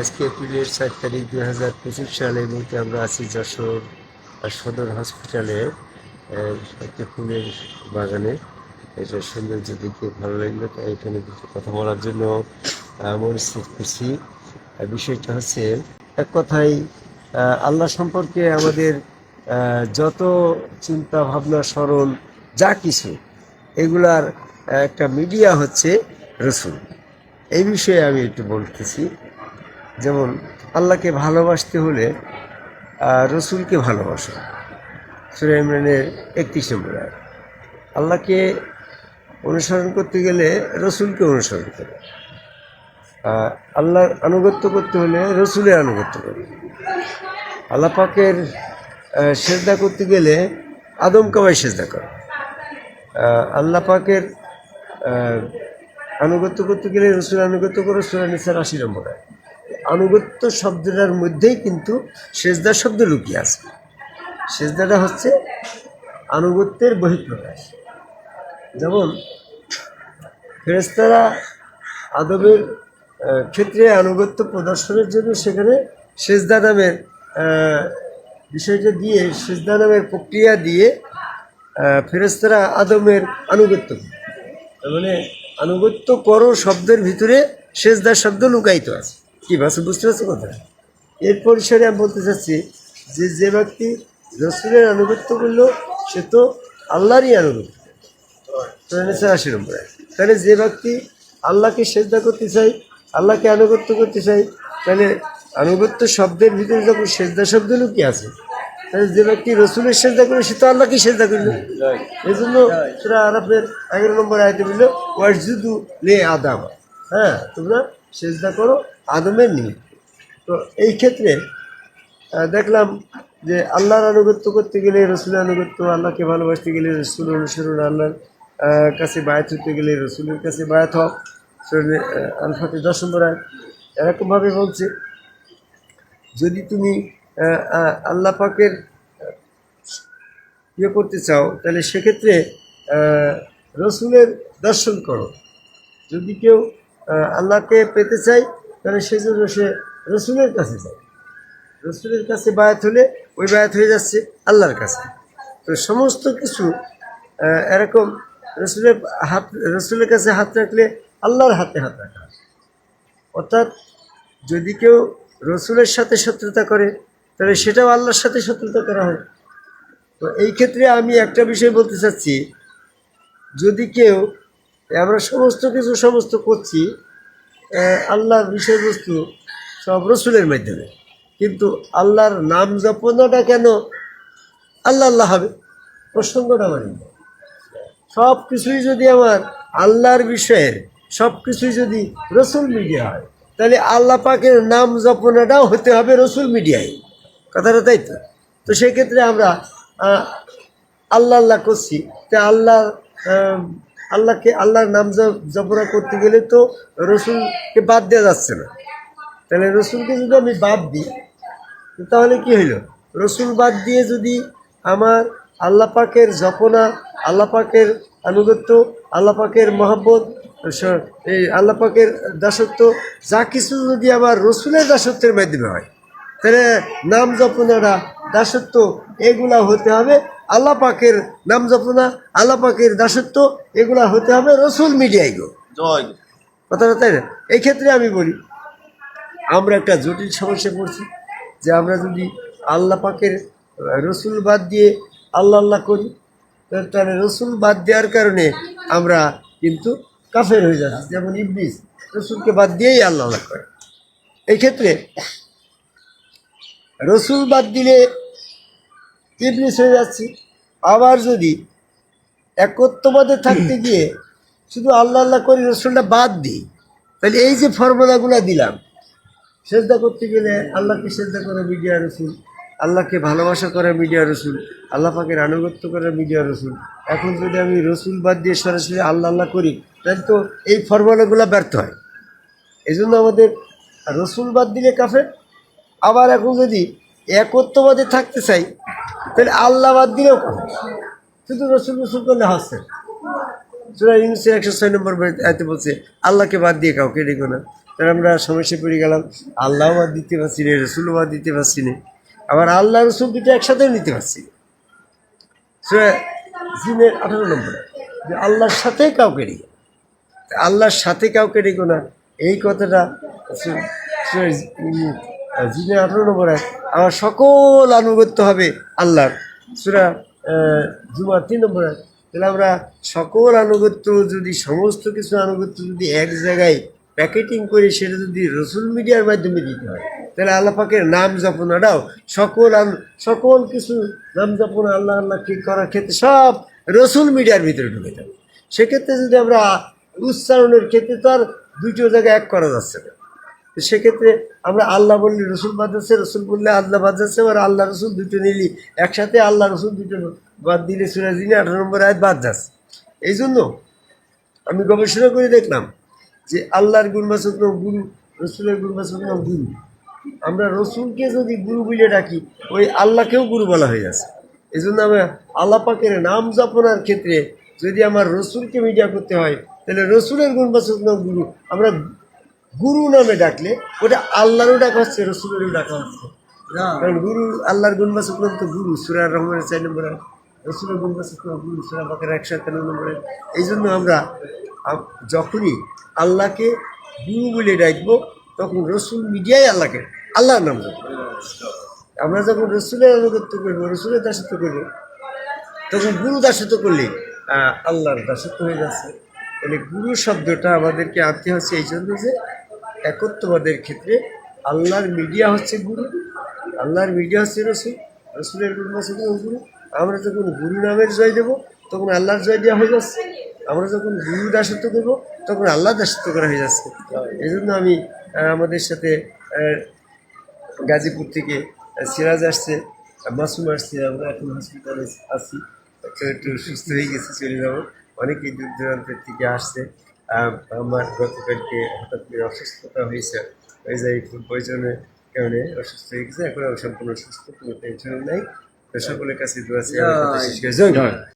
আজকে এপ্রিলের চার তারিখ দুই হাজার পঁচিশ সালে মধ্যে আমরা আছি যশোর সদর হসপিটালে ফুলের বাগানে। এটা সৌন্দর্য দেখে ভালো লাগল তাই এখানে কিছু কথা বলার জন্য মনস্থির আর বিষয়টা হচ্ছে এক আহ, আল্লাহ সম্পর্কে আমাদের যত চিন্তা ভাবনা স্মরণ যা কিছু এগুলার একটা মিডিয়া হচ্ছে রসুল। এই বিষয়ে আমি একটু বলতেছি। যেমন, আল্লাহকে ভালোবাসতে হলে রসুলকে ভালোবাসো সুরা ইমরানের একত্রিশ নম্বর আয়াত। আল্লাহকে অনুসরণ করতে গেলে রসুলকে অনুসরণ করো আল্লাহর আনুগত্য করতে হলে রসুলের আনুগত্য করো আল্লাহ পাকের সেজদা করতে গেলে আদম কাবাই সেজদা করো আল্লাহ পাকের আনুগত্য করতে গেলে রসুল আনুগত্য করো, সুরা নিসার আশি নম্বর আয়াত। আনুগত্য শব্দটার মধ্যেই কিন্তু সেজদা শব্দ লুকিয়ে আছে। সেজদাটা হচ্ছে আনুগত্যের বহিঃপ্রকাশ। যেমন ফেরেস্তারা আদবের ক্ষেত্রে আনুগত্য প্রদর্শনের জন্য সেখানে সেজদা নামের বিষয়টা দিয়ে, সেজদা নামের প্রক্রিয়া দিয়ে ফেরেস্তারা আদমের আনুগত্য মানে আনুগত্য করো শব্দের ভিতরে সেজদার শব্দ লুকায়িত আছে। কি ভাষা বুঝতে পারছ কথা এর পরিসরে আমি বলতে চাচ্ছি যে যে ব্যক্তি রসুলের আনুগত্য করল, সে তো আল্লাহরই আনুগত্য। আশি নম্বর। তাহলে যে ব্যক্তি আল্লাহকে সেজদা করতে চাই আল্লাহকে আনুগত্য করতে চাই তাহলে আনুগত্য শব্দের ভিতরে যখন সেজদা শব্দ লুকিয়ে আছে, তাহলে যে ব্যক্তি রসুলের সেজদা করল, সে তো আল্লাহকে সেজদা করল। এই জন্য সেটা আরবের এগারো নম্বর আয়তে বলল ওয়াজুদু লে আদাম। হ্যাঁ তোমরা সেজদা করো আদমের নিয়ে তো এই ক্ষেত্রে দেখলাম যে আল্লাহর আনুগত্য করতে গেলে, রসুলের আনুগত্য, আল্লাহকে ভালোবাসতে গেলে রসুল, অনুসরণ, আল্লাহর কাছে বায়াত হতে গেলে রসুলের কাছে বায়াত হক আলফাতে দশ নম্বর আয়াত। এরকমভাবে বলছে, যদি তুমি আল্লাহ পাকের ইয়ে করতে চাও, তাহলে সেক্ষেত্রে রসুলের দর্শন করো যদি কেউ আল্লাহকে পেতে চায় তাহলে সেজন্য সে রসুলের কাছে যায়। রসুলের কাছে বায়াত হলে ওই বায়াত হয়ে যাচ্ছে আল্লাহর কাছে। তো সমস্ত কিছু এরকম রসুলের হাত, রসুলের কাছে হাত রাখলে আল্লাহর হাতে হাত রাখা অর্থাৎ যদি কেউ রসুলের সাথে শত্রুতা করে, তাহলে সেটাও আল্লাহর সাথে শত্রুতা করা হয়। তো এই ক্ষেত্রে আমি একটা বিষয় বলতে চাচ্ছি, যদি কেউ, আমরা সমস্ত কিছু সমস্ত করছি আল্লাহর বিষয়বস্তু সব রসুলের মাধ্যমে। কিন্তু আল্লাহর নাম জপনাটা কেন আল্লাহ আল্লাহ হবে? প্রসঙ্গটা মানি সব কিছুই যদি আমার আল্লাহর বিষয়ের সব কিছুই যদি রসুল মিডিয়া হয় তাহলে আল্লাহ পাকের নাম জপনাটাও হতে হবে রসুল মিডিয়ায়। কথাটা তাই তো? তো সেক্ষেত্রে আমরা আল্লাহ আল্লাহ করছি। তা আল্লাহ আহ, আল্লাহকে, আল্লাহর নাম জ- জপনা করতে গেলে তো রসুলকে বাদ দেওয়া যাচ্ছে না। তাহলে রসুলকে যদি আমি বাদ দিই, তাহলে কি হইল? রসুল বাদ দিয়ে যদি আমার আল্লাহ পাকের জপনা, আল্লাহ পাকের আনুগত্য, আল্লাহ পাকের মহাব্বত এই আল্লাহ পাকের দাসত্ব, যা কিছু যদি আমার রসুলের দাসত্বের মাধ্যমে হয়, তাহলে নাম জপনারা, দাসত্ব, এগুলা হতে হবে আল্লাহ পাকের নাম জপনা আল্লাহ পাকের দাসত্ব এগুলা হতে হবে রসুল মিডিয়ায় গো। জয়। কথাটা তাই না? এই ক্ষেত্রে আমি বলি আমরা একটা জটিল সমস্যা পড়ছি যে আমরা যদি আল্লাহ পাকের রসুল বাদ দিয়ে আল্লাহ আল্লাহ করি তাহলে- তাহলে রসুল বাদ দেওয়ার কারণে আমরা কিন্তু কাফের হয়ে যাচ্ছি। যেমন ইবলিস রসুলকে বাদ দিয়েই আল্লাহ আল্লাহ করে। এই ক্ষেত্রে রসুল বাদ দিলে ইবলিস হয়ে যাচ্ছি। আবার যদি একত্ববাদে থাকতে গিয়ে শুধু আল্লাহ আল্লাহ করি রসুলটা বাদ দিই তাহলে এই যে ফর্মুলাগুলো দিলাম শ্রদ্ধা করতে গেলে আল্লাহকে শ্রদ্ধা করে মিডিয়া রসুল আল্লাহকে ভালোবাসা করে মিডিয়া রসুল আল্লাহ পাকের আনুগত্য করে মিডিয়া রসুল। এখন যদি আমি রসুল বাদ দিয়ে সরাসরি আল্লাহ আল্লাহ করি তাহলে তো এই ফর্মুলাগুলো ব্যর্থ হয়। এই জন্য আমাদের রসুল বাদ দিলে কাফের। আবার এখন যদি একত্ববাদে থাকতে চাই তাহলে আল্লাহ বাদ দিলেও শুধু রসুল রসুল করলে হাসছে সুরা একশো ছয় নম্বর আয়তে বলছে, আল্লাহকে বাদ দিয়ে কাউকে ডেকো না। তাহলে আমরা সমস্যায় পড়ে গেলাম। আল্লাহ বাদ দিতে পারছি না রসুল বাদ দিতে পারছি না। আবার আল্লাহ রসুল দুটো একসাথেও নিতে পারছি জিনের আঠারো নম্বরে যে আল্লাহর সাথে কাউকে রেখো আল্লাহর সাথে কাউকে রেখো না, এই কথাটা জিনের আঠারো নম্বরে আমার সকল আনুগত্য হবে আল্লাহর। সুরা জুমার তিন নম্বরে, তাহলে আমরা সকল আনুগত্য যদি, সমস্ত কিছু আনুগত্য যদি এক জায়গায় প্যাকেটিং করে সেটা যদি রসুল মিডিয়ার মাধ্যমে দিতে হয়, তাহলে আল্লাহ পাকের নাম জপনাটাও সকল সকল কিছু নাম জপনা আল্লাহ আল্লাহ ঠিক করার ক্ষেত্রে সব রসুল মিডিয়ার ভিতরে ঢুকে যাবে। সেক্ষেত্রে যদি আমরা উচ্চারণের ক্ষেত্রে তো আর দুটো জায়গায় এক করা যাচ্ছে না। সেক্ষেত্রে আমরা আল্লাহ বললি, রসুল বাদ যাচ্ছে রসুল বললে আল্লাহ বাদ যাচ্ছে আর আল্লাহ রসুল দুটো নিলি। একসাথে আল্লাহ রসুল দুটো বাদ দিলে সুরাজ দিনে আঠারো নম্বর আয়াত বাদ যাচ্ছে এই জন্য আমি গবেষণা করে দেখলাম যে আল্লাহর গুণবাচক গুরু, রসুলের গুণবাচক গুরু। আমরা রসুলকে যদি গুরু বলে ডাকি, ওই আল্লাহকেও গুরু বলা হয়ে যাচ্ছে এই জন্য আমরা আল্লাহ পাকের নাম জপনার ক্ষেত্রে যদি আমার রসুলকে মিডিয়া করতে হয়, তাহলে রসুলের গুণবাচক নাম গুরু। আমরা গুরু নামে ডাকলে ওটা আল্লাহরও ডাকা হচ্ছে রসুলেরও ডাকা হচ্ছে। কারণ গুরু আল্লাহর নাম তো গুরু সুরার রহমানের চার নম্বরে রসুলের নাম গুরু সুরা বাকের একশো একান্ন নম্বরে। এই জন্য আমরা যখনই আল্লাহকে গুরু বলে ডাকবো তখন রসুল মিডিয়াই আল্লাহকে আল্লাহর নাম জপবো। আমরা যখন রসুলের আনুগত্য করব রসুলের দাসত্ব করব তখন গুরু দাসত্ব করলে আল্লাহর দাসত্ব হয়ে যাচ্ছে। তাহলে গুরু শব্দটা আমাদেরকে আনতে হচ্ছে এই জন্য যে একত্ববাদের ক্ষেত্রে আল্লাহর মিডিয়া হচ্ছে গুরু, আল্লাহর মিডিয়া হচ্ছে রসুল, রসুলের গুরু গুরু। আমরা যখন গুরু নামের জয় দেবো, তখন আল্লাহর জয় দেওয়া হয়ে যাচ্ছে। আমরা যখন গুরু দাসত্ব করব, তখন আল্লাহ দাসত্ব করা হয়ে যাচ্ছে। এই জন্য আমি আমাদের সাথে গাজীপুর থেকে সিরাজ আসছে, মাসুম আসছে, আমরা এখন হসপিটালে আছি। একটু সুস্থ হয়ে গেছে, চলে যাব। অনেকেই দূর দূরান্তের থেকে আসছে আমার গতকালকে হঠাৎ করে অসুস্থতা হয়েছে। ওই যে একটু প্রয়োজনের কারণে অসুস্থ হয়ে গেছে। এখন সম্পূর্ণ সুস্থ, কোনো টেনশন নাই। সকলের কাছে দোয়া আছে